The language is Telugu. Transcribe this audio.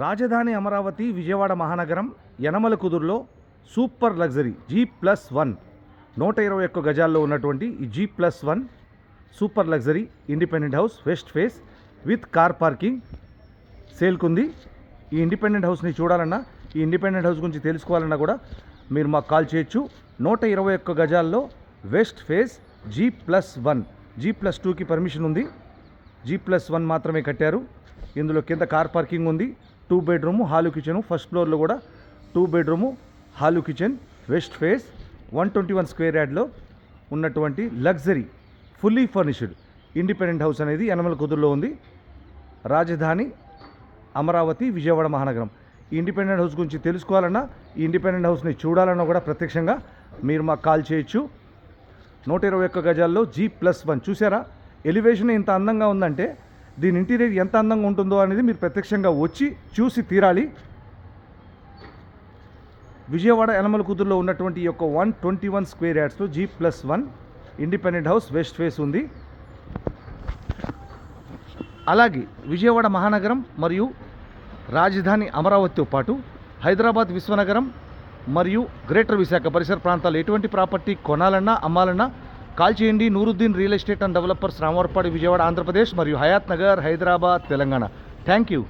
రాజధాని అమరావతి విజయవాడ మహానగరం Yanamala కుదురులో super luxury G plus one. నూట ఇరవై ఒక్క గజాల్లో ఉన్నటువంటి ఈ G plus one super luxury independent house west face with car parking సేల్కుంది. ఈ ఇండిపెండెంట్ హౌస్ని చూడాలన్నా ఈ ఇండిపెండెంట్ హౌస్ గురించి తెలుసుకోవాలన్నా కూడా మీరు మాకు కాల్ చేయొచ్చు. నూట ఇరవై ఒక్క గజాల్లో west face G plus one. G plus టూకి పర్మిషన్ ఉంది. జీ ప్లస్ వన్ మాత్రమే కట్టారు. ఇందులో కింద కార్ పార్కింగ్ ఉంది. Two bedroom hall kitchen. First ఫ్లోర్లో కూడా two bedroom hall kitchen west face one twenty one square యార్డ్లో ఉన్నటువంటి luxury fully furnished independent house అనేది యనమల కుదురులో ఉంది. రాజధాని అమరావతి విజయవాడ మహానగరం. ఈ ఇండిపెండెంట్ హౌస్ గురించి తెలుసుకోవాలన్నా ఈ ఇండిపెండెంట్ హౌస్ని చూడాలన్నా కూడా ప్రత్యక్షంగా మీరు మాకు కాల్ చేయొచ్చు. నూట ఇరవై ఒక్క గజాల్లో జీ ప్లస్ వన్. చూసారా? ఎలివేషన్ ఇంత అందంగా ఉందంటే దీని ఇంటీరియర్ ఎంత అందంగా ఉంటుందో అనేది మీరు ప్రత్యక్షంగా వచ్చి చూసి తీరాలి. విజయవాడ ఎనమల కుదురులో ఉన్నటువంటి ఈ యొక్క one twenty one square యార్డ్స్లో G plus one independent house west face ఉంది. అలాగే విజయవాడ మహానగరం మరియు రాజధాని అమరావతితో పాటు హైదరాబాద్ విశ్వనగరం మరియు గ్రేటర్ విశాఖ పరిసర ప్రాంతాలు ఎటువంటి ప్రాపర్టీ కొనాలన్నా అమ్మాలన్నా కాల్ చేయండి. Nooruddin real estate and developers Ramavarapadu Vijayawada Andhra Pradesh మరియు హయాత్ నగర్ హైదరాబాద్ తెలంగాణ. Thank you.